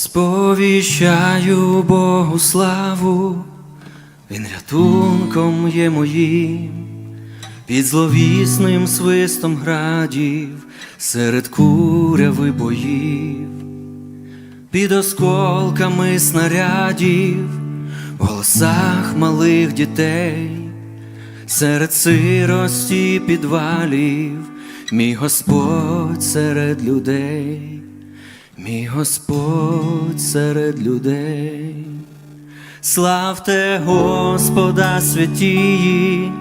Сповіщаю Богу славу, Він рятунком є моїм, під зловісним свистом градів, серед куряви боїв, під осколками снарядів, в голосах малих дітей, серед сирості підвалів, мій Господь серед людей. Мій Господь серед людей, славте Господа святії,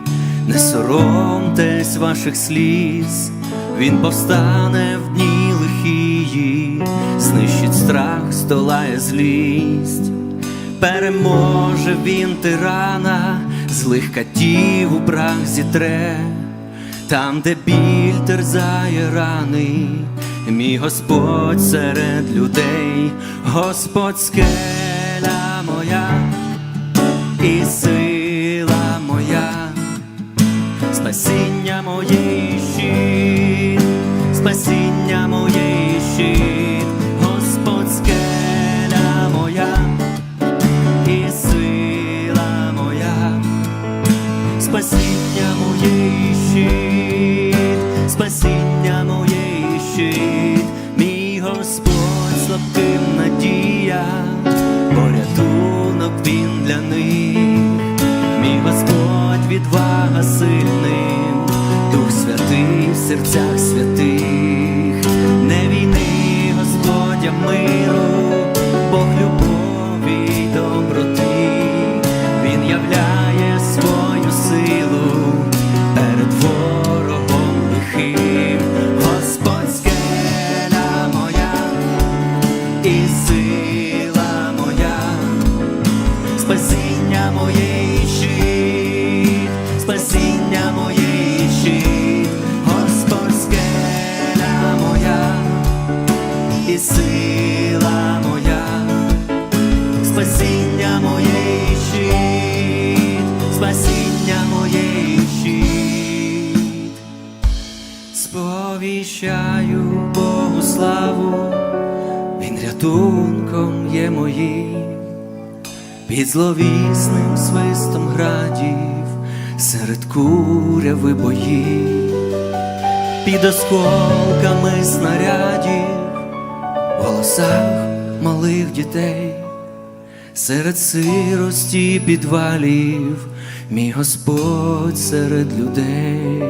не соромтесь ваших сліз, Він повстане в дні лихії, знищить страх, здолає злість, переможе він тирана, злих катів у прах зітре. Там, де біль терзає рани, мій Господь серед людей, Господь скеля моя і сила моя, спасіння моє і щит, спасіння моє і щит, Господь скеля моя і сила моя спасіння моє і щит, відвага сильним, Дух святий в серцях святих, не війни, Господя миру, Бог любові й доброти, Він являє свою силу перед ворогом лихим, Господь скеля моя сила моя спасіння моє щит, спасіння моє щит, сповіщаю Богу славу, Він рятунком є моїм, під зловісним свистом градів, серед куряви боїв, під осколками снарядів, в голосах малих дітей серед сирості підвалів, мій Господь серед людей,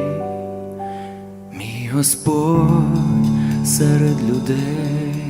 мій Господь серед людей.